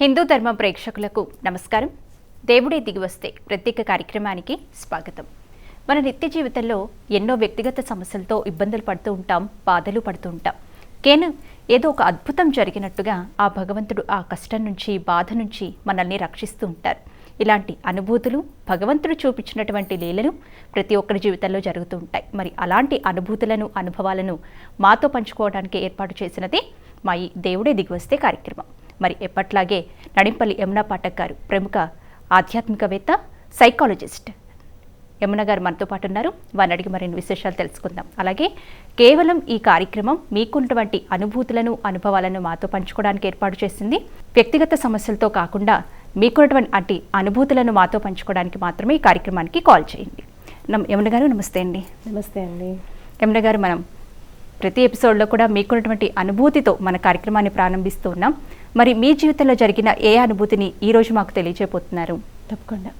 హిందూ ధర్మ ప్రేక్షకులకు నమస్కారం. దేవుడే దిగివస్తే ప్రత్యేక కార్యక్రమానికి స్వాగతం. మన నిత్య జీవితంలో ఎన్నో వ్యక్తిగత సమస్యలతో ఇబ్బందులు పడుతూ ఉంటాం బాధలు పడుతూ ఉంటాం. కేను ఏదో ఒక అద్భుతం జరిగినట్టుగా ఆ భగవంతుడు ఆ కష్టం నుంచి బాధ నుంచి మనల్ని రక్షిస్తూ ఉంటారు. ఇలాంటి అనుభూతులు భగవంతుడు చూపించినటువంటి లీలలు ప్రతి ఒక్కరి జీవితంలో జరుగుతూ ఉంటాయి. మరి అలాంటి అనుభూతులను అనుభవాలను మాతో పంచుకోవడానికి ఏర్పాటు చేసినది మా ఈ దేవుడే దిగివస్తే కార్యక్రమం. మరి ఎప్పట్లాగే నడింపల్లి యమునా పాఠక్ గారు ప్రముఖ ఆధ్యాత్మికవేత్త సైకాలజిస్ట్. యమున గారు మనతో పాటు ఉన్నారు. వారిని అడిగి మరిన్ని విశేషాలు తెలుసుకుందాం. అలాగే కేవలం ఈ కార్యక్రమం మీకున్నటువంటి అనుభూతులను అనుభవాలను మాతో పంచుకోవడానికి ఏర్పాటు చేసింది వ్యక్తిగత సమస్యలతో కాకుండా మీకున్నటువంటి అట్టి అనుభూతులను మాతో పంచుకోవడానికి మాత్రమే ఈ కార్యక్రమానికి కాల్ చేయండి. నమ్ యమున గారు నమస్తే అండి. నమస్తే అండి. యమున గారు మనం ప్రతి ఎపిసోడ్లో కూడా మీకున్నటువంటి అనుభూతితో మన కార్యక్రమాన్ని ప్రారంభిస్తూ ఉన్నాం. మరి మీ జీవితంలో జరిగిన ఏ అనుభూతిని ఈరోజు మాకు తెలియజేయబోతున్నారు తప్పకుండా.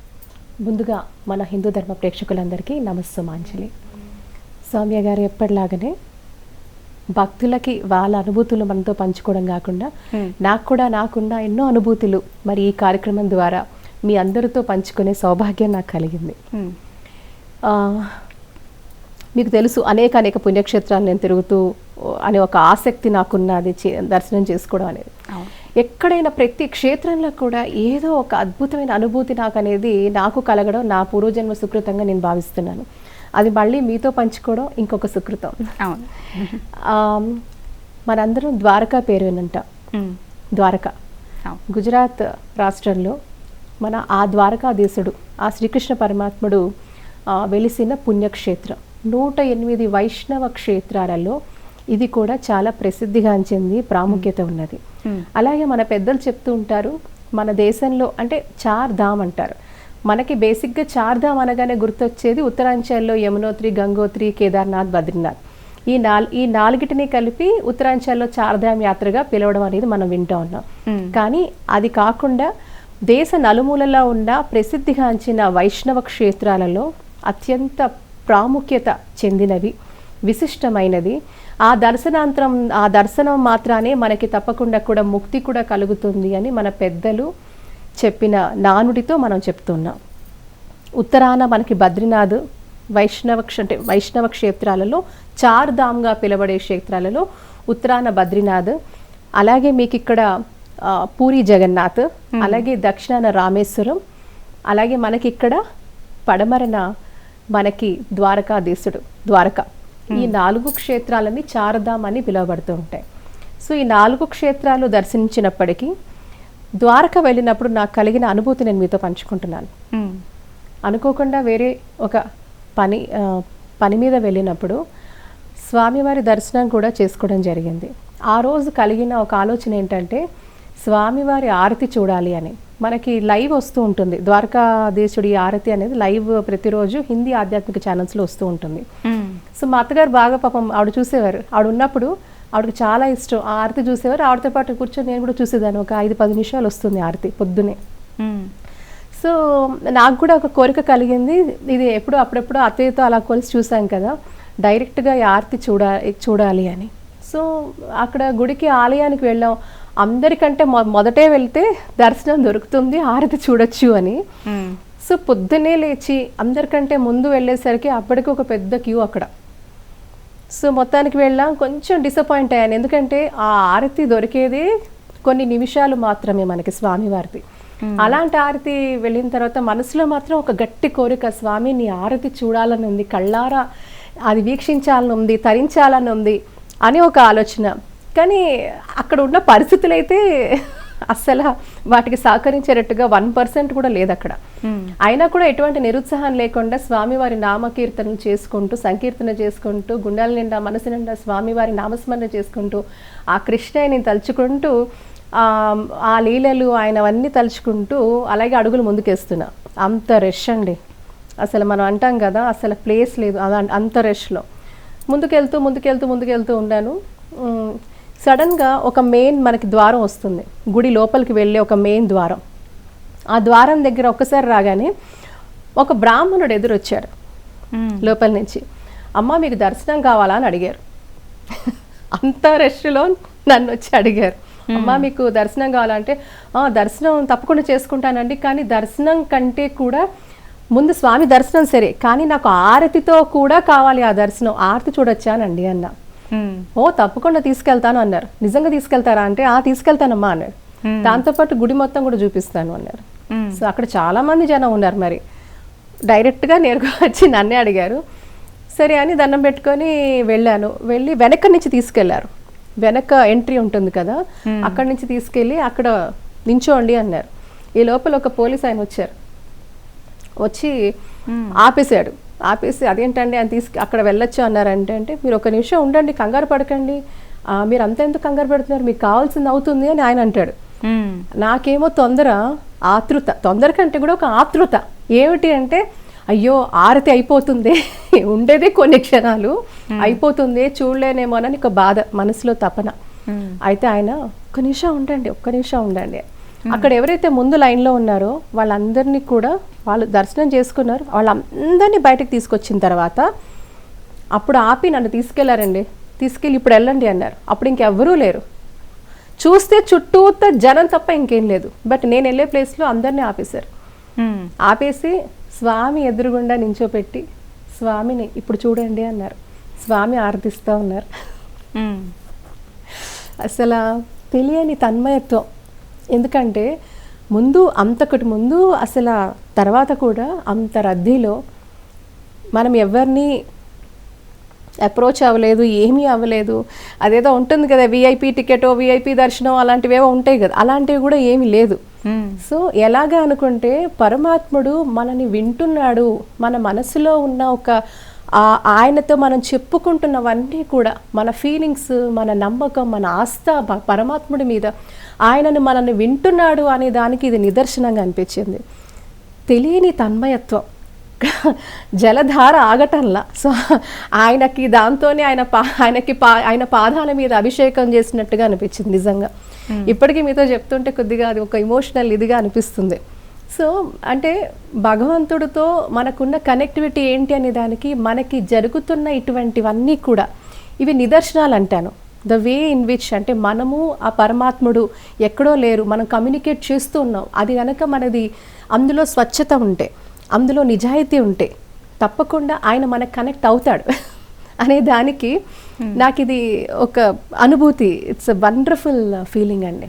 ముందుగా మన హిందూ ధర్మ ప్రేక్షకులందరికీ నమస్సుమాంజలి. సౌమ్య గారు ఎప్పటిలాగానే భక్తులకి వాళ్ళ అనుభూతులు మనతో పంచుకోవడం కాకుండా Hmm. నాకు కూడా నాకున్న ఎన్నో అనుభూతులు మరి ఈ కార్యక్రమం ద్వారా మీ అందరితో పంచుకునే సౌభాగ్యం నాకు కలిగింది ఆ, మీకు తెలుసు అనేక అనేక పుణ్యక్షేత్రాలు నేను తిరుగుతూ అనే ఒక ఆసక్తి నాకున్నది దర్శనం చేసుకోవడం అనేది. ఎక్కడైనా ప్రతి క్షేత్రంలో కూడా ఏదో ఒక అద్భుతమైన అనుభూతి నాకు అనేది నాకు కలగడం నా పూర్వజన్మ సుకృతంగా నేను భావిస్తున్నాను అది మళ్ళీ మీతో పంచుకోవడం ఇంకొక సుకృతం. అవును. మనందరం ద్వారకా పేరు వినంట ద్వారక. గుజరాత్ రాష్ట్రంలో మన ఆ ద్వారకాధీశుడు ఆ శ్రీకృష్ణ పరమాత్ముడు వెలిసిన పుణ్యక్షేత్రం. నూట ఎనిమిది వైష్ణవ క్షేత్రాలలో ఇది కూడా చాలా ప్రసిద్ధిగాంచింది ప్రాముఖ్యత ఉన్నది. అలాగే మన పెద్దలు చెప్తూ ఉంటారు మన దేశంలో అంటే చార్ ధామ్ అంటారు. మనకి బేసిక్గా చార్ ధామ్ అనగానే గుర్తొచ్చేది ఉత్తరాంచల్లో యమునోత్రి గంగోత్రి కేదార్నాథ్ బద్రీనాథ్. ఈ నాల్ ఈ నాలుగిటిని కలిపి ఉత్తరాంచల్లో చార్ధామ్ యాత్రగా పిలవడం అనేది మనం వింటూ ఉన్నాం. కానీ అది కాకుండా దేశ నలుమూలలా ఉన్న ప్రసిద్ధిగాంచిన వైష్ణవ క్షేత్రాలలో అత్యంత ప్రాముఖ్యత చెందినవి విశిష్టమైనది. ఆ దర్శనాంతరం ఆ దర్శనం మాత్రానే మనకి తప్పకుండా కూడా ముక్తి కూడా కలుగుతుంది అని మన పెద్దలు చెప్పిన నానుడితో మనం చెప్తున్నాం. ఉత్తరాన మనకి బద్రీనాథ్ వైష్ణవ అంటే వైష్ణవ క్షేత్రాలలో చార్ ధామ్గా పిలబడే క్షేత్రాలలో ఉత్తరాన బద్రీనాథ్ అలాగే మీకు ఇక్కడ పూరి జగన్నాథ్ అలాగే దక్షిణాన రామేశ్వరం అలాగే మనకి ఇక్కడ పడమరన మనకి ద్వారకాధీశుడు ద్వారక. ఈ నాలుగు క్షేత్రాలని చారధామ్ అని పిలువబడుతూ ఉంటాయి. సో ఈ నాలుగు క్షేత్రాలు దర్శించినప్పటికీ ద్వారక వెళ్ళినప్పుడు నాకు కలిగిన అనుభూతి నేను మీతో పంచుకుంటున్నాను. అనుకోకుండా వేరే ఒక పని పని మీద వెళ్ళినప్పుడు స్వామివారి దర్శనం కూడా చేసుకోవడం జరిగింది. ఆ రోజు కలిగిన ఒక ఆలోచన ఏంటంటే స్వామివారి ఆరతి చూడాలి అని. మనకి లైవ్ వస్తూ ఉంటుంది. ద్వారకాధీశుడి ఆరతి అనేది లైవ్ ప్రతిరోజు హిందీ ఆధ్యాత్మిక ఛానల్స్లో వస్తూ ఉంటుంది. సో మా అత్తగారు బాగా పాపం ఆవిడ చూసేవారు. ఆవిడ ఉన్నప్పుడు ఆవిడకి చాలా ఇష్టం. ఆ ఆరతి చూసేవారు. ఆవిడతో పాటు కూర్చొని నేను కూడా చూసేదాన్ని. ఒక ఐదు పది నిమిషాలు వస్తుంది ఆరతి పొద్దునే. సో నాకు కూడా ఒక కోరిక కలిగింది. ఇది ఎప్పుడు అప్పుడప్పుడు అత్తయ్యతో అలా కొలిసి చూసాం కదా. డైరెక్ట్గా ఈ ఆరతి చూడా చూడాలి అని. సో అక్కడ గుడికి ఆలయానికి వెళ్ళాం. అందరికంటే మొదటే వెళ్తే దర్శనం దొరుకుతుంది ఆరతి చూడొచ్చు అని. సో పొద్దున్నే లేచి అందరికంటే ముందు వెళ్ళేసరికి అప్పటికి ఒక పెద్ద క్యూ అక్కడ. సో మొత్తానికి వెళ్ళాం కొంచెం డిసప్పాయింట్ అయ్యాను. ఎందుకంటే ఆ ఆరతి దొరికేది కొన్ని నిమిషాలు మాత్రమే మనకి స్వామివారిది. అలాంటి ఆరతి వెళ్ళిన తర్వాత మనసులో మాత్రం ఒక గట్టి కోరిక స్వామి నీ ఆరతి చూడాలని ఉంది కళ్ళారా అది వీక్షించాలని ఉంది తరించాలని ఉంది అని ఒక ఆలోచన. కానీ అక్కడ ఉన్న పరిస్థితులు అయితే అస్సలు వాటికి సహకరించేటట్టుగా వన్ పర్సెంట్ కూడా లేదు అక్కడ అయినా కూడా ఎటువంటి నిరుత్సాహం లేకుండా స్వామివారి నామకీర్తనలు చేసుకుంటూ సంకీర్తన చేసుకుంటూ గుండెల నిండా మనసు నిండా స్వామివారి నామస్మరణ చేసుకుంటూ ఆ కృష్ణయ్యని తలుచుకుంటూ ఆ లీలలు ఆయనవన్నీ తలుచుకుంటూ అలాగే అడుగులు ముందుకేస్తున్నా. అంత రష్ అండి. అసలు మనం అంటాం కదా అసలు ప్లేస్ లేదు. అంత రష్లో ముందుకెళ్తూ ముందుకెళ్తూ ముందుకెళ్తూ ఉన్నాను. సడన్గా ఒక మెయిన్ మనకి ద్వారం వస్తుంది. గుడి లోపలికి వెళ్ళే ఒక మెయిన్ ద్వారం. ఆ ద్వారం దగ్గర ఒక్కసారి రాగానే ఒక బ్రాహ్మణుడు ఎదురొచ్చాడు మ్మ్. లోపల నుంచి. అమ్మ మీకు దర్శనం కావాలా? అని అడిగారు. అంత రష్లో నన్ను వచ్చి అడిగారు. అమ్మ మీకు దర్శనం కావాలంటే "ఆ, దర్శనం తప్పకుండా చేసుకుంటానండి. కానీ దర్శనం కంటే కూడా ముందు స్వామి దర్శనం సరే. కానీ నాకు ఆరతితో కూడా కావాలి ఆ దర్శనం. ఆరతి చూడొచ్చానండి అన్న. ఓ తప్పకుండా తీసుకెళ్తాను అన్నారు. నిజంగా తీసుకెళ్తారా అంటే ఆ తీసుకెళ్తానమ్మా అన్నాడు. దాంతోపాటు గుడి మొత్తం కూడా చూపిస్తాను అన్నారు. మ్మ్. సో అక్కడ చాలా మంది జనం ఉన్నారు మరి. డైరెక్ట్గా నేరుగా వచ్చి నన్నే అడిగారు. సరే అని దండం పెట్టుకొని వెళ్ళాను. వెళ్ళి వెనక నుంచి తీసుకెళ్ళారు. వెనక ఎంట్రీ ఉంటుంది కదా అక్కడి నుంచి తీసుకెళ్ళి అక్కడ నించోండి అన్నారు. ఈ లోపల ఒక పోలీస్ ఆయన వచ్చారు. వచ్చి ఆపేశాడు. ఆపేసి అదేంటండి అని తీసుకు అక్కడ వెళ్ళొచ్చు అన్నారంటే అంటే మీరు ఒక నిమిషం ఉండండి కంగారు పడకండి. మీరు అంత ఎందుకు కంగారు పడుతున్నారు? మీకు కావాల్సింది అవుతుంది అని ఆయన అంటాడు. నాకేమో తొందర ఆతృత తొందర కంటే కూడా ఒక ఆతృత. ఏమిటి అంటే అయ్యో ఆరతి అయిపోతుంది ఉండేదే కొన్ని క్షణాలు అయిపోతుంది చూడలేనేమో అని ఒక బాధ మనసులో తపన. అయితే ఆయన ఒక్క నిమిషం ఉండండి ఒక్క నిమిషం ఉండండి అక్కడ ఎవరైతే ముందు లైన్లో ఉన్నారో వాళ్ళందరినీ కూడా వాళ్ళు దర్శనం చేసుకున్నారు. వాళ్ళందరినీ బయటకు తీసుకొచ్చిన తర్వాత అప్పుడు ఆపి నన్ను తీసుకెళ్ళారండి. తీసుకెళ్ళి ఇప్పుడు వెళ్ళండి అన్నారు. అప్పుడు ఇంకెవ్వరూ లేరు. చూస్తే చుట్టూత జనం తప్ప ఇంకేం లేదు. బట్ నేను వెళ్ళే ప్లేస్లో అందరినీ ఆపేశారు. ఆపేసి స్వామి ఎదురుగుండా నించోపెట్టి స్వామిని ఇప్పుడు చూడండి అన్నారు. స్వామి ఆరాధిస్తూ ఉన్నారు. అసలు తెలియని తన్మయత్వం. ఎందుకంటే ముందు అంతకటి ముందు అసలు తర్వాత కూడా అంత రద్దీలో మనం ఎవరిని అప్రోచ్ అవ్వలేదు ఏమీ అవ్వలేదు అదేదో ఉంటుంది కదా విఐపి టికెటో విఐపి దర్శనం అలాంటివేవో ఉంటాయి కదా అలాంటివి కూడా ఏమీ లేదు. సో ఎలాగా అనుకుంటే పరమాత్ముడు మనని వింటున్నాడు మన మనసులో ఉన్న ఒక ఆయనతో మనం చెప్పుకుంటున్నవన్నీ కూడా మన ఫీలింగ్స్ మన నమ్మకం మన ఆస్థ పరమాత్ముడి మీద ఆయనను మనల్ని వింటున్నాడు అనే దానికి ఇది నిదర్శనంగా అనిపించింది. తెలియని తన్మయత్వం జలధార ఆగటంలా. సో ఆయనకి దాంతోనే ఆయన పా ఆయనకి పా ఆయన పాదాల మీద అభిషేకం చేసినట్టుగా అనిపించింది నిజంగా. ఇప్పటికీ మీతో చెప్తుంటే కొద్దిగా అది ఒక ఇమోషనల్ ఇదిగా అనిపిస్తుంది. సో అంటే భగవంతుడితో మనకున్న కనెక్టివిటీ ఏంటి అనే దానికి మనకి జరుగుతున్న ఇటువంటివన్నీ కూడా ఇవి నిదర్శనాలు అంటాను. ద వే ఇన్ విచ్ అంటే మనము ఆ పరమాత్ముడు ఎక్కడో లేరు మనం కమ్యూనికేట్ చేస్తూ ఉన్నాం. అది కనుక మనది అందులో స్వచ్ఛత ఉంటే అందులో నిజాయితీ ఉంటే తప్పకుండా ఆయన మనకు కనెక్ట్ అవుతాడు. అనే దానికి నాకు ఇది ఒక అనుభూతి. ఇట్స్ వండర్ఫుల్ ఫీలింగ్ అండి.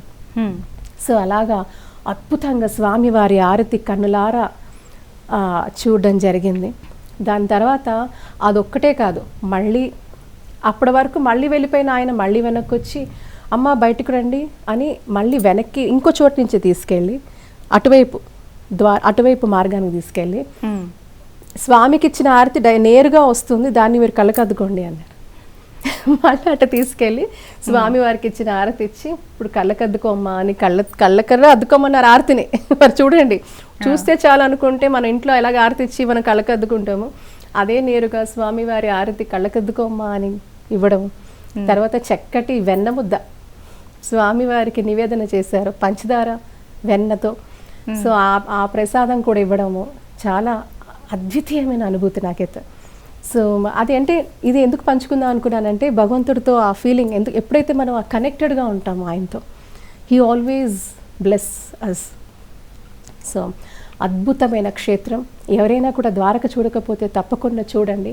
సో అలాగా అద్భుతంగా స్వామివారి ఆరతి కన్నులారా చూడడం జరిగింది దాని తర్వాత అదొక్కటే కాదు మళ్ళీ అప్పటి వరకు మళ్ళీ వెళ్ళిపోయిన ఆయన మళ్ళీ వెనక్కి వచ్చి అమ్మ బయటకు రండి అని మళ్ళీ వెనక్కి ఇంకో చోటు నుంచి తీసుకెళ్ళి అటువైపు ద్వా అటువైపు మార్గానికి తీసుకెళ్ళి. స్వామికి ఇచ్చిన ఆరతి డై నేరుగా వస్తుంది దాన్ని మీరు కళ్ళకద్దుకోండి అన్నారు మళ్ళీ అటు తీసుకెళ్ళి స్వామి వారికి ఇచ్చిన ఆరతి ఇచ్చి ఇప్పుడు కళ్ళకద్దుకోమ్మా అని కళ్ళ కళ్ళకర్ర అద్దుకోమన్నారు ఆరతిని. మరి చూడండి చూస్తే చాలు అనుకుంటే మన ఇంట్లో ఎలాగ ఆరతి ఇచ్చి మనం కళ్ళకద్దుకుంటాము అదే నేరుగా స్వామివారి ఆరతి కళ్ళకద్దుకోమ్మా అని ఇవ్వడం. తర్వాత చక్కటి వెన్న ముద్ద. స్వామివారికి నివేదన చేశారు పంచదార వెన్నతో. సో ఆ ప్రసాదం కూడా ఇవ్వడము చాలా అద్వితీయమైన అనుభూతి నాకైతే. సో అది అంటే ఇది ఎందుకు పంచుకుందాం అనుకున్నానంటే భగవంతుడితో ఆ ఫీలింగ్ ఎందుకు ఎప్పుడైతే మనం ఆ కనెక్టెడ్గా ఉంటామో ఆయనతో he always bless us so అద్భుతమైన క్షేత్రం. ఎవరైనా కూడా ద్వారక చూడకపోతే తప్పకుండా చూడండి.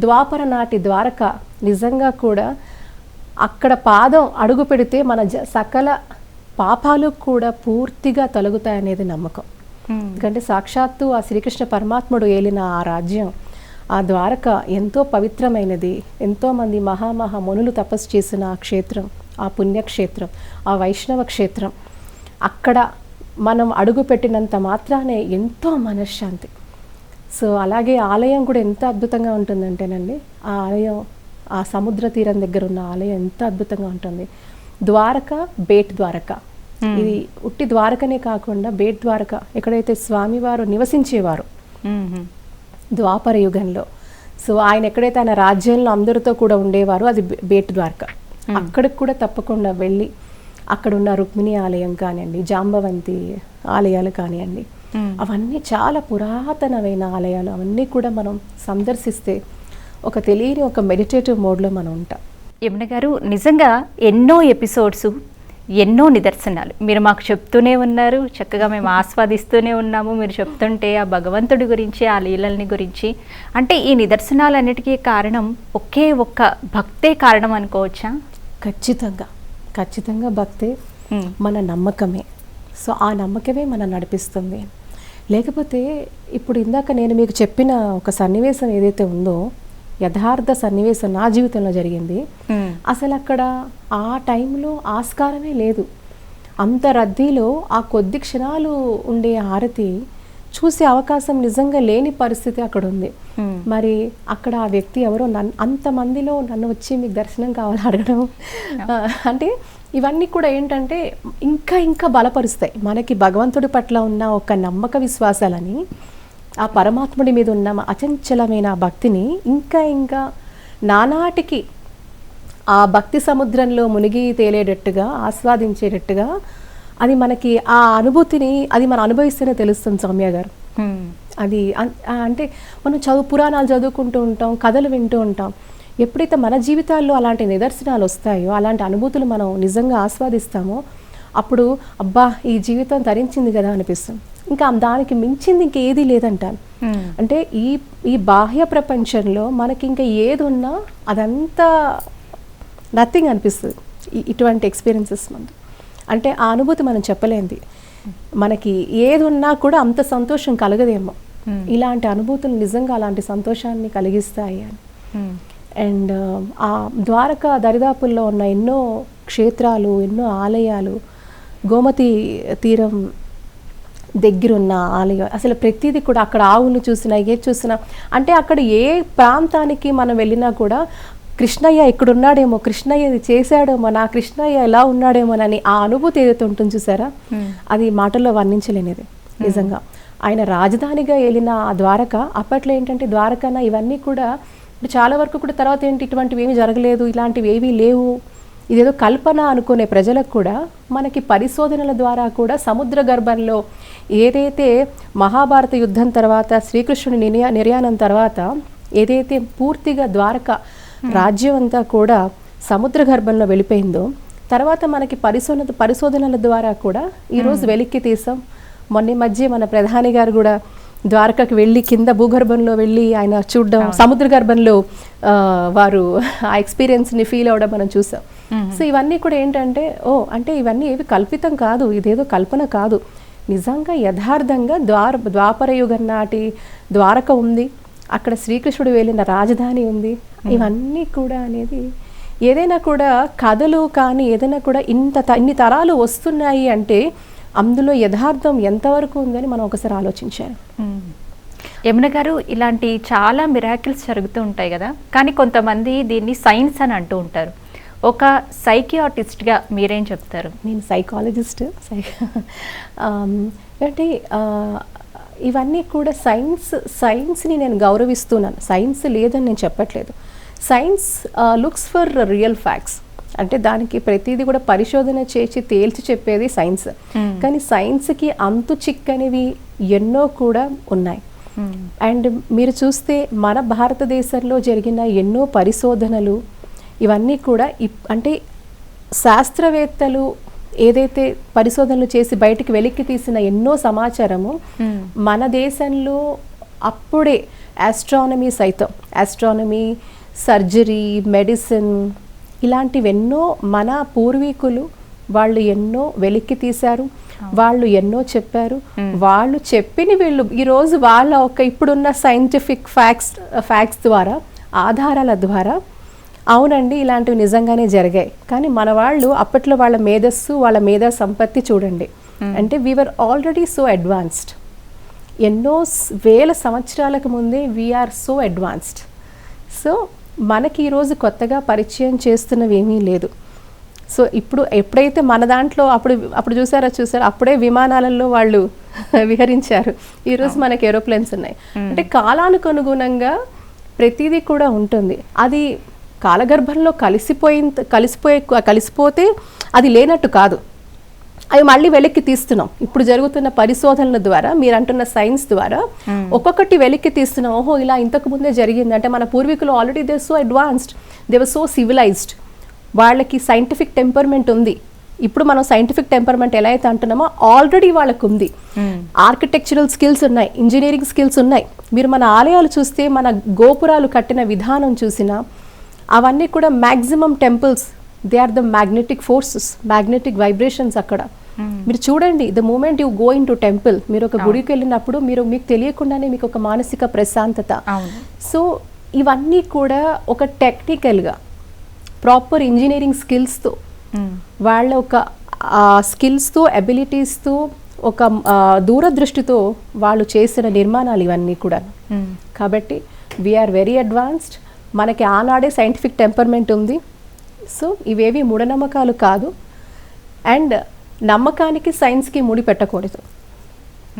ద్వాపర నాటి ద్వారక నిజంగా కూడా అక్కడ పాదం అడుగు పెడితే మన జ సకల పాపాలు కూడా పూర్తిగా తొలగుతాయనేది నమ్మకం. మ్మ్. ఎందుకంటే సాక్షాత్తు ఆ శ్రీకృష్ణ పరమాత్ముడు ఏలిన ఆ రాజ్యం ఆ ద్వారక ఎంతో పవిత్రమైనది. ఎంతోమంది మహామహా మునులు తపస్సు చేసిన ఆ క్షేత్రం ఆ పుణ్యక్షేత్రం ఆ వైష్ణవ క్షేత్రం. అక్కడ మనం అడుగు పెట్టినంత మాత్రానే ఎంతో మనశ్శాంతి. సో అలాగే ఆలయం కూడా ఎంత అద్భుతంగా ఉంటుందంటేనండి ఆ ఆలయం ఆ సముద్ర తీరం దగ్గర ఉన్న ఆలయం ఎంత అద్భుతంగా ఉంటుంది. ద్వారక బేట్ ద్వారక. ఇది ఉట్టి ద్వారకనే కాకుండా బేట్ ద్వారక ఎక్కడైతే స్వామివారు నివసించేవారు. ద్వాపర యుగంలో. సో ఆయన ఎక్కడైతే ఆయన రాజ్యంలో అందరితో కూడా ఉండేవారో అది బేట్ ద్వారక. అక్కడికి కూడా తప్పకుండా వెళ్ళి అక్కడ ఉన్న రుక్మిణి ఆలయం కానివ్వండి జాంబవంతి ఆలయాలు కానివ్వండి. అవన్నీ చాలా పురాతనమైన ఆలయాలు. అవన్నీ కూడా మనం సందర్శిస్తే ఒక తెలియని ఒక మెడిటేటివ్ మోడ్లో మనం ఉంటాం. యమున గారు నిజంగా ఎన్నో ఎపిసోడ్స్ ఎన్నో నిదర్శనాలు. మీరు మాకు చెప్తూనే ఉన్నారు చక్కగా మేము ఆస్వాదిస్తూనే ఉన్నాము. మీరు చెప్తుంటే ఆ భగవంతుడి గురించి ఆ లీలల్ని గురించి. అంటే ఈ నిదర్శనాలన్నిటికీ కారణం ఒకే ఒక్క భక్తే కారణం అనుకోవచ్చా? ఖచ్చితంగా. ఖచ్చితంగా భక్తే. మన నమ్మకమే. సో ఆ నమ్మకమే మనం నడిపిస్తుంది. లేకపోతే ఇప్పుడు ఇందాక నేను మీకు చెప్పిన ఒక సన్నివేశం ఏదైతే ఉందో యథార్థ సన్నివేశం నా జీవితంలో జరిగింది. అసలు అక్కడ ఆ టైంలో ఆస్కారమే లేదు. అంత రద్దీలో ఆ కొద్ది క్షణాలు ఉండే హారతి చూసే అవకాశం నిజంగా లేని పరిస్థితి అక్కడ ఉంది. మరి అక్కడ ఆ వ్యక్తి ఎవరో నన్ను అంతమందిలో నన్ను వచ్చి మీకు దర్శనం కావాలి అడగడం అంటే ఇవన్నీ కూడా ఏంటంటే ఇంకా ఇంకా బలపరుస్తాయి. మనకి భగవంతుడి పట్ల ఉన్న ఒక నమ్మక విశ్వాసాలని ఆ పరమాత్ముడి మీద ఉన్న అచంచలమైన భక్తిని ఇంకా ఇంకా నానాటికి ఆ భక్తి సముద్రంలో మునిగి తేలేటట్టుగా ఆస్వాదించేటట్టుగా అది మనకి ఆ అనుభూతిని అది మనం అనుభవిస్తేనే తెలుస్తుంది సౌమ్య గారు. అది అంటే మనం చదువు పురాణాలు చదువుకుంటూ ఉంటాం కథలు వింటూ ఉంటాం ఎప్పుడైతే మన జీవితాల్లో అలాంటి నిదర్శనాలు వస్తాయో అలాంటి అనుభూతులు మనం నిజంగా ఆస్వాదిస్తామో అప్పుడు అబ్బా ఈ జీవితం తరించింది కదా అనిపిస్తుంది ఇంకా దానికి మించింది ఇంకేదీ లేదంటాను. అంటే ఈ ఈ బాహ్య ప్రపంచంలో మనకి ఇంకా ఏది ఉన్నా అదంతా నథింగ్ అనిపిస్తుంది. ఇటువంటి ఎక్స్పీరియన్సెస్ ముందు. అంటే ఆ అనుభూతి మనం చెప్పలేంది. మనకి ఏది ఉన్నా కూడా అంత సంతోషం కలగదేమో. Hmm. ఇలాంటి అనుభూతులు నిజంగా అలాంటి సంతోషాన్ని కలిగిస్తాయి అని. అండ్ ఆ ద్వారక దరిదాపుల్లో ఉన్న ఎన్నో క్షేత్రాలు ఎన్నో ఆలయాలు గోమతి తీరం దగ్గరున్న ఆలయం అసలు ప్రతిదీ కూడా అక్కడ ఆవులు చూసినా ఏ చూసినా అంటే అక్కడ ఏ ప్రాంతానికి మనం వెళ్ళినా కూడా కృష్ణయ్య ఇక్కడున్నాడేమో కృష్ణయ్య ఇది చేశాడేమో నా కృష్ణయ్య ఎలా ఉన్నాడేమోనని ఆ అనుభూతి ఏదైతే ఉంటుంది చూసారా? Hmm. అది మాటల్లో వర్ణించలేనిది నిజంగా. ఆయన రాజధానిగా వెళ్ళిన ఆ ద్వారక అప్పట్లో ఏంటంటే ద్వారకన ఇవన్నీ కూడా ఇప్పుడు చాలా వరకు కూడా తర్వాత ఏంటి ఇటువంటివి ఏమీ జరగలేదు ఇలాంటివి ఏవీ లేవు. ఇదేదో కల్పన అనుకునే ప్రజలకు కూడా మనకి పరిశోధనల ద్వారా కూడా సముద్ర గర్భంలో ఏదైతే మహాభారత యుద్ధం తర్వాత శ్రీకృష్ణుని నిర్యా నిర్యాణం తర్వాత ఏదైతే పూర్తిగా ద్వారక రాజ్యం అంతా కూడా సముద్ర గర్భంలో వెళ్ళిపోయిందో తర్వాత మనకి పరిశోధన పరిశోధనల ద్వారా కూడా ఈరోజు వెలిక్కి తీసాం. మొన్న మధ్య మన ప్రధాని గారు కూడా ద్వారకకు వెళ్ళి కింద భూగర్భంలో వెళ్ళి ఆయన చూడడం సముద్ర గర్భంలో వారు ఆ ఎక్స్పీరియన్స్ని ఫీల్ అవ్వడం మనం చూసాం. సో ఇవన్నీ కూడా ఏంటంటే ఓ అంటే ఇవన్నీ ఏవి కల్పితం కాదు ఇదేదో కల్పన కాదు. నిజంగా యథార్థంగా ద్వార ద్వాపర యుగం నాటి ద్వారక ఉంది. అక్కడ శ్రీకృష్ణుడు వెళ్ళిన రాజధాని ఉంది. ఇవన్నీ కూడా అనేది ఏదైనా కూడా కథలు కానీ ఏదైనా కూడా ఇంత ఇన్ని తరాలు వస్తున్నాయి అంటే అందులో యథార్థం ఎంతవరకు ఉందని మనం ఒకసారి ఆలోచించాలి. మ్మ్. యమున గారు ఇలాంటి చాలా మిరాకిల్స్ జరుగుతూ ఉంటాయి కదా. కానీ కొంతమంది దీన్ని సైన్స్ అని అంటూ ఉంటారు. ఒక సైకియాటిస్ట్గా మీరేం చెప్తారు? నేను సైకాలజిస్ట్ అంటే ఇవన్నీ కూడా సైన్స్ సైన్స్ని నేను గౌరవిస్తున్నాను. సైన్స్ లేదని నేను చెప్పట్లేదు. Science looks for real facts. అంటే దానికి ప్రతిదీ కూడా పరిశోధన చేసి తేల్చి చెప్పేది సైన్స్. Hmm. కానీ సైన్స్కి అంతు చిక్కనివి ఎన్నో కూడా ఉన్నాయి. మ్మ్. అండ్ మీరు చూస్తే మన భారతదేశంలో జరిగిన ఎన్నో పరిశోధనలు ఇవన్నీ కూడా అంటే శాస్త్రవేత్తలు ఏదైతే పరిశోధనలు చేసి బయటికి వెలికి తీసిన ఎన్నో సమాచారము. మన దేశంలో అప్పుడే ఆస్ట్రానమీ సైతం ఆస్ట్రానమీ సర్జరీ మెడిసిన్ ఇలాంటివి ఎన్నో మన పూర్వీకులు వాళ్ళు ఎన్నో వెలికి తీశారు వాళ్ళు ఎన్నో చెప్పారు వాళ్ళు చెప్పిన వీళ్ళు ఈరోజు వాళ్ళ ఒక ఇప్పుడున్న సైంటిఫిక్ ఫ్యాక్ట్స్ ఫ్యాక్ట్స్ ద్వారా ఆధారాల ద్వారా అవునండి ఇలాంటివి నిజంగానే జరిగాయి. కానీ మన వాళ్ళు అప్పట్లో వాళ్ళ మేధస్సు వాళ్ళ మేధా సంపత్తి చూడండి. అంటే వీఆర్ ఆల్రెడీ సో అడ్వాన్స్డ్ ఎన్నో వేల సంవత్సరాలకు ముందే వీఆర్ సో అడ్వాన్స్డ్ సో మనకి ఈరోజు కొత్తగా పరిచయం చేస్తున్నవి ఏమీ లేదు. సో ఇప్పుడు ఎప్పుడైతే మన దాంట్లో అప్పుడు అప్పుడు చూసారా చూసారా? అప్పుడే విమానాలలో వాళ్ళు విహరించారు. ఈరోజు మనకి ఏరోప్లేన్స్ ఉన్నాయి. అంటే కాలానుకనుగుణంగా ప్రతిదీ కూడా ఉంటుంది. అది కాలగర్భంలో కలిసిపోయిన కలిసిపోయే కలిసిపోతే అది లేనట్టు కాదు. అవి మళ్ళీ వెలిక్కి తీస్తున్నాం. ఇప్పుడు జరుగుతున్న పరిశోధనల ద్వారా మీరు అంటున్న సైన్స్ ద్వారా ఒక్కొక్కటి వెలిక్కి తీస్తున్నాం. ఓహో ఇలా ఇంతకు ముందే జరిగింది. అంటే మన పూర్వీకులు already they so advanced. They were so civilised. వాళ్ళకి సైంటిఫిక్ టెంపర్మెంట్ ఉంది. ఇప్పుడు మనం సైంటిఫిక్ టెంపర్మెంట్ ఎలా అయితే అంటున్నామో ఆల్రెడీ వాళ్ళకు ఉంది ఆర్కిటెక్చరల్ స్కిల్స్ ఉన్నాయి. ఇంజనీరింగ్ స్కిల్స్ ఉన్నాయి. మీరు మన ఆలయాలు చూస్తే మన గోపురాలు కట్టిన విధానం చూసినా అవన్నీ కూడా maximum temples they are the magnetic forces magnetic vibrations అక్కడ. మీరు చూడండి the moment you go into temple మీరు ఒక గుడికి వెళ్ళినప్పుడు మీరు మీకు తెలియకుండానే మీకు ఒక మానసిక ప్రశాంతత. సో ఇవన్నీ కూడా ఒక టెక్నికల్గా ప్రాపర్ ఇంజనీరింగ్ స్కిల్స్తో. వాళ్ళ ఒక స్కిల్స్తో అబిలిటీస్తో ఒక దూరదృష్టితో వాళ్ళు చేసిన నిర్మాణాలు ఇవన్నీ కూడా మ్మ్. కాబట్టి వీఆర్ వెరీ అడ్వాన్స్డ్ మనకి ఆనాడే సైంటిఫిక్ టెంపర్మెంట్ ఉంది. సో ఇవేవి మూఢనమ్మకాలు కాదు. అండ్ నమ్మకానికి సైన్స్కి ముడి పెట్టకూడదు.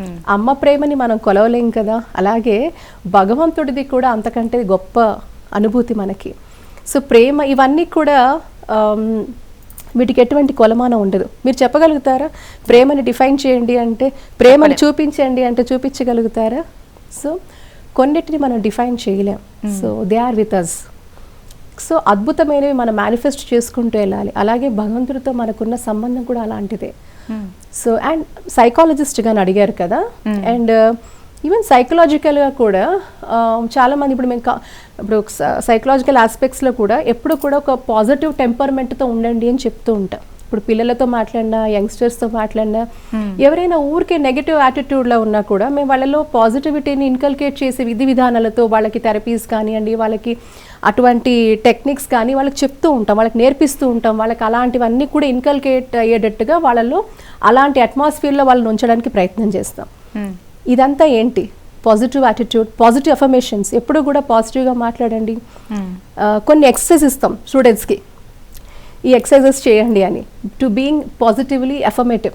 మ్మ్. అమ్మ ప్రేమని మనం కొలవలేం కదా. అలాగే భగవంతుడిది కూడా అంతకంటే గొప్ప అనుభూతి మనకి. సో ప్రేమ ఇవన్నీ కూడా ఆమ్, వీటికి ఎటువంటి కొలమానం ఉండదు. మీరు చెప్పగలుగుతారా? ప్రేమని డిఫైన్ చేయండి అంటే ప్రేమని చూపించండి అంటే చూపించగలుగుతారా? సో కొన్నిటిని మనం డిఫైన్ చేయలేం. So they are with us so అద్భుతమైనవి మనం మేనిఫెస్ట్ చేసుకుంటూ వెళ్ళాలి. అలాగే భగవంతుడితో మనకున్న సంబంధం కూడా అలాంటిదే. సో అండ్ సైకాలజిస్ట్గా అడిగారు కదా? అండ్ ఈవెన్ సైకలాజికల్గా కూడా um, చాలా మంది ఇప్పుడు మేము ఇప్పుడు సైకలాజికల్ ఆస్పెక్ట్స్లో కూడా ఎప్పుడు కూడా ఒక పాజిటివ్ టెంపర్మెంట్తో ఉండండి అని చెప్తూ ఉంటాం. ఇప్పుడు పిల్లలతో మాట్లాడినా యంగ్స్టర్స్తో మాట్లాడినా ఎవరైనా ఊరికే నెగిటివ్ యాటిట్యూడ్లో ఉన్నా కూడా మేము వాళ్ళలో పాజిటివిటీని ఇన్కల్కేట్ చేసే విధి విధానాలతో వాళ్ళకి థెరపీస్ కానివ్వండి వాళ్ళకి అటువంటి టెక్నిక్స్ కానీ వాళ్ళకి చెప్తూ ఉంటాం వాళ్ళకి నేర్పిస్తూ ఉంటాం. వాళ్ళకి అలాంటివన్నీ కూడా ఇన్కల్కేట్ అయ్యేటట్టుగా వాళ్ళలో అలాంటి అట్మాస్ఫియర్లో వాళ్ళని ఉంచడానికి ప్రయత్నం చేస్తాం. మ్మ్. ఇదంతా ఏంటి? పాజిటివ్ యాటిట్యూడ్ పాజిటివ్ అఫర్మేషన్స్ ఎప్పుడు కూడా పాజిటివ్గా మాట్లాడండి. ఆ, కొన్ని ఎక్సర్సైజ్ ఇస్తాం స్టూడెంట్స్కి ఈ ఎక్సర్సైజెస్ చేయండి అని. To being positively affirmative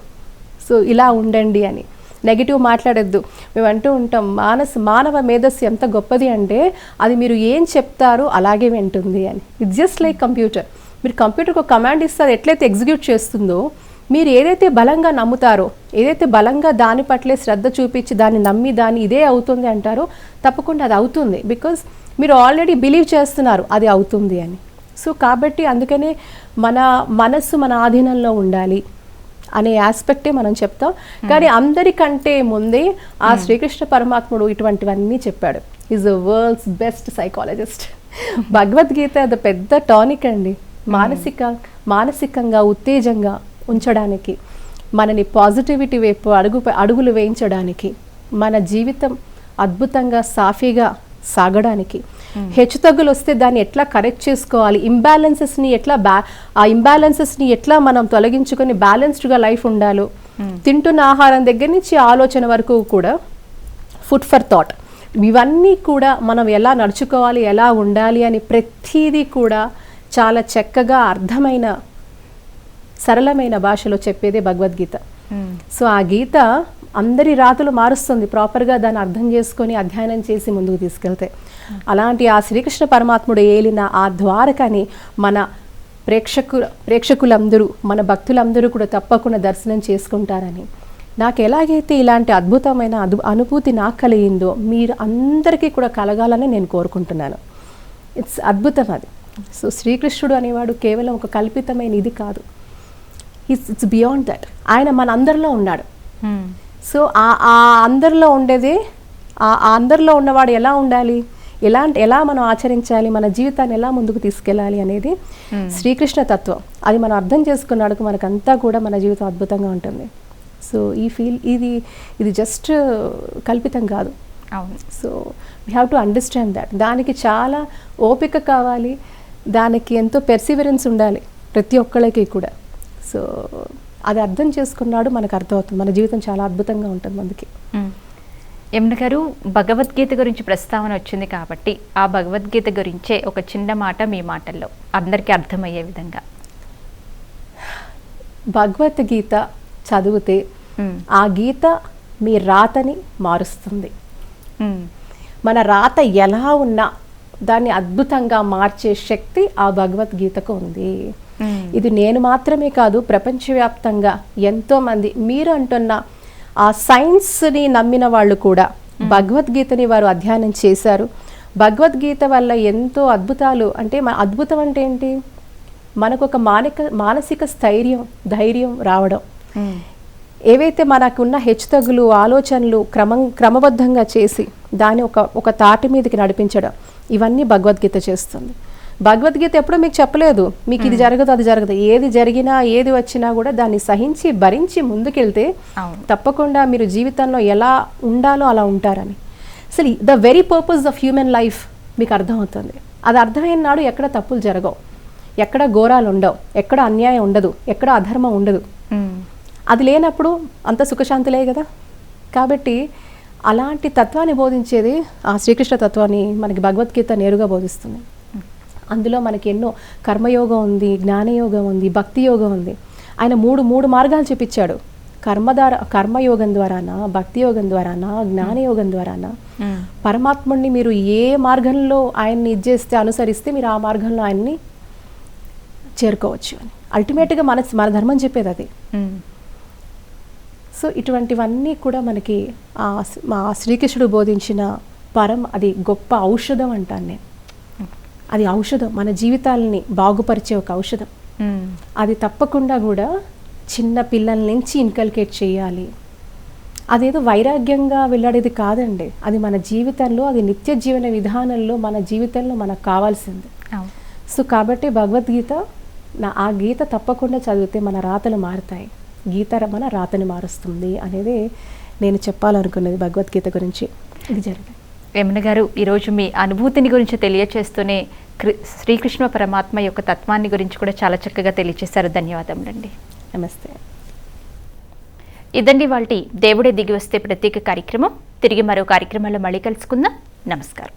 so ఇలా ఉండండి అని. నెగిటివ్ మాట్లాడొద్దు. మేము అంటూ ఉంటాం మానస్ మానవ మేధస్సు ఎంత గొప్పది అంటే అది మీరు ఏం చెప్తారో అలాగే వింటుంది అని. ఇట్స్ జస్ట్ లైక్ కంప్యూటర్ మీరు కంప్యూటర్కి ఒక కమాండ్ ఇస్తారు ఎట్లయితే ఎగ్జిక్యూట్ చేస్తుందో మీరు ఏదైతే బలంగా నమ్ముతారో ఏదైతే బలంగా దాని పట్లే శ్రద్ధ చూపించి దాన్ని నమ్మి దాన్ని ఇదే అవుతుంది అంటారో తప్పకుండా అది అవుతుంది. బికాజ్ మీరు ఆల్రెడీ బిలీవ్ చేస్తున్నారు అది అవుతుంది అని. సో కాబట్టి అందుకనే మన మనస్సు మన ఆధీనంలో ఉండాలి అనే ఆస్పెక్టే మనం చెప్తాం. కానీ అందరికంటే ముందే ఆ శ్రీకృష్ణ పరమాత్ముడు ఇటువంటివన్నీ చెప్పాడు. Is the world's best psychologist Bhagavad Gita అది పెద్ద టానిక్ అండి. మానసిక మానసికంగా ఉత్తేజంగా ఉంచడానికి మనని పాజిటివిటీ వైపు అడుగు అడుగులు వేయించడానికి మన జీవితం అద్భుతంగా సాఫీగా సాగడానికి హెచ్చుతగ్గులు వస్తే దాన్ని ఎట్లా కరెక్ట్ చేసుకోవాలి? ఇంబ్యాలెన్సెస్ని ఎట్లా బ్యా ఆ ఇంబ్యాలెన్సెస్ని ఎట్లా మనం తొలగించుకొని బ్యాలెన్స్డ్గా లైఫ్ ఉండాలో? తింటున్న ఆహారం దగ్గర నుంచి ఆలోచన వరకు కూడా ఫుడ్ ఫర్ థాట్ ఇవన్నీ కూడా మనం ఎలా నడుచుకోవాలి ఎలా ఉండాలి అని ప్రతిదీ కూడా చాలా చక్కగా అర్థమైన సరళమైన భాషలో చెప్పేదే భగవద్గీత. సో ఆ గీత అందరి రాతులు మారుస్తుంది. ప్రాపర్గా దాన్ని అర్థం చేసుకొని అధ్యయనం చేసి ముందుకు తీసుకెళ్తే. అలాంటి ఆ శ్రీకృష్ణ పరమాత్ముడు ఏలిన ఆ ద్వారకని మన ప్రేక్షకు ప్రేక్షకులందరూ మన భక్తులందరూ కూడా తప్పకుండా దర్శనం చేసుకుంటారని. నాకు ఎలాగైతే ఇలాంటి అద్భుతమైన అదు అనుభూతి నాకు కలిగిందో మీరు అందరికీ కూడా కలగాలని నేను కోరుకుంటున్నాను. ఇట్స్ అద్భుతం అది. సో శ్రీకృష్ణుడు అనేవాడు కేవలం ఒక కల్పితమైన ఇది కాదు. ఇట్స్ ఇట్స్ బియాండ్ దట్ ఆయన మన అందరిలో ఉన్నాడు hmm. సో ఆ ఆ అందరిలో ఉండేది ఆ అందరిలో ఉన్నవాడు ఎలా ఉండాలి? ఎలాంటి ఎలా మనం ఆచరించాలి? మన జీవితాన్ని ఎలా ముందుకు తీసుకెళ్ళాలి అనేది శ్రీకృష్ణ తత్వం. అది మనం అర్థం చేసుకున్నాడుకు మనకంతా కూడా మన జీవితం అద్భుతంగా ఉంటుంది. సో ఈ ఫీల్ ఇది ఇది జస్ట్ కల్పితం కాదు. అవును. So we have to understand that దానికి చాలా ఓపిక కావాలి. దానికి ఎంతో పెర్సివరెన్స్ ఉండాలి. ప్రతి ఒక్కళ్ళకి కూడా. సో అది అర్థం చేసుకున్నాడు మనకు అర్థమవుతుంది మన జీవితం చాలా అద్భుతంగా ఉంటుంది మనకి. యమున గారు భగవద్గీత గురించి ప్రస్తావన వచ్చింది కాబట్టి ఆ భగవద్గీత గురించే ఒక చిన్న మాట మీ మాటల్లో అందరికీ అర్థమయ్యే విధంగా భగవద్గీత చదివితే. ఆ గీత మీ రాతని మారుస్తుంది. మన రాత ఎలా ఉన్నా దాన్ని అద్భుతంగా మార్చే శక్తి ఆ భగవద్గీతకు ఉంది. ఇది నేను మాత్రమే కాదు ప్రపంచవ్యాప్తంగా ఎంతోమంది మీరు అంటున్న ఆ సైన్స్ని నమ్మిన వాళ్ళు కూడా భగవద్గీతని వారు అధ్యయనం చేశారు. భగవద్గీత వల్ల ఎంతో అద్భుతాలు అంటే మ- అద్భుతం అంటే ఏంటి? మనకు ఒక మానక మానసిక స్థైర్యం ధైర్యం రావడం. మ్మ్. ఏవైతే మనకున్న హెచ్చుతగులు ఆలోచనలు క్రమం క్రమబద్ధంగా చేసి దాన్ని ఒక ఒక తాటి మీదకి నడిపించడం ఇవన్నీ భగవద్గీత చేస్తుంది. భగవద్గీత ఎప్పుడూ మీకు చెప్పలేదు. మీకు ఇది జరగదు అది జరగదు. ఏది జరిగినా ఏది వచ్చినా కూడా దాన్ని సహించి భరించి ముందుకెళ్తే తప్పకుండా మీరు జీవితంలో ఎలా ఉండాలో అలా ఉంటారని. అసలు the very purpose of human life మీకు అర్థమవుతుంది. అది అర్థమైన నాడు ఎక్కడ తప్పులు జరగవు. ఎక్కడ ఘోరాలు ఉండవు. ఎక్కడ అన్యాయం ఉండదు. ఎక్కడ అధర్మం ఉండదు. మ్మ్. అది లేనప్పుడు అంత సుఖశాంతులే కదా. కాబట్టి అలాంటి తత్వాన్ని బోధించేది ఆ శ్రీకృష్ణ తత్వాన్ని మనకి భగవద్గీత నేరుగా బోధిస్తుంది. అందులో మనకి ఎన్నో కర్మయోగం ఉంది జ్ఞానయోగం ఉంది భక్తి యోగం ఉంది. ఆయన మూడు మూడు మార్గాలు చూపించాడు. కర్మధార కర్మయోగం ద్వారానా భక్తి యోగం ద్వారానా జ్ఞానయోగం ద్వారానా. పరమాత్ముడిని మీరు ఏ మార్గంలో ఆయన్ని ఇది చేస్తే అనుసరిస్తే మీరు ఆ మార్గంలో ఆయన్ని చేరుకోవచ్చు అని. అల్టిమేట్గా మన మన ధర్మం చెప్పేది అది. సో ఇటువంటివన్నీ కూడా మనకి మా శ్రీకృష్ణుడు బోధించిన పరం అది గొప్ప ఔషధం అంటాను నేను. అది ఔషధం. మన జీవితాలని బాగుపరిచే ఒక ఔషధం. అది తప్పకుండా కూడా చిన్న పిల్లల నుంచి ఇన్కల్కేట్ చేయాలి. అదేదో వైరాగ్యంగా వెళ్ళాడేది కాదండి. అది మన జీవితంలో అది నిత్య జీవన విధానంలో మన జీవితంలో మనకు కావాల్సింది. సో కాబట్టి భగవద్గీత నా ఆ గీత తప్పకుండా చదివితే మన రాతలు మారుతాయి. గీత మన రాతని మారుస్తుంది అనేది నేను చెప్పాలనుకున్నది భగవద్గీత గురించి. ఇది జరిగింది. వేమన గారు ఈరోజు మీ అనుభూతిని గురించి తెలియచేస్తూనే శ్రీకృష్ణ పరమాత్మ యొక్క తత్వాన్ని గురించి కూడా చాలా చక్కగా తెలియచేశారు. ధన్యవాదములండి. నమస్తే. ఇదండి వాళ్ళ దేవుడే దిగి వస్తే ప్రత్యేక కార్యక్రమం. తిరిగి మరో కార్యక్రమంలో మళ్ళీ కలుసుకుందాం. నమస్కారం.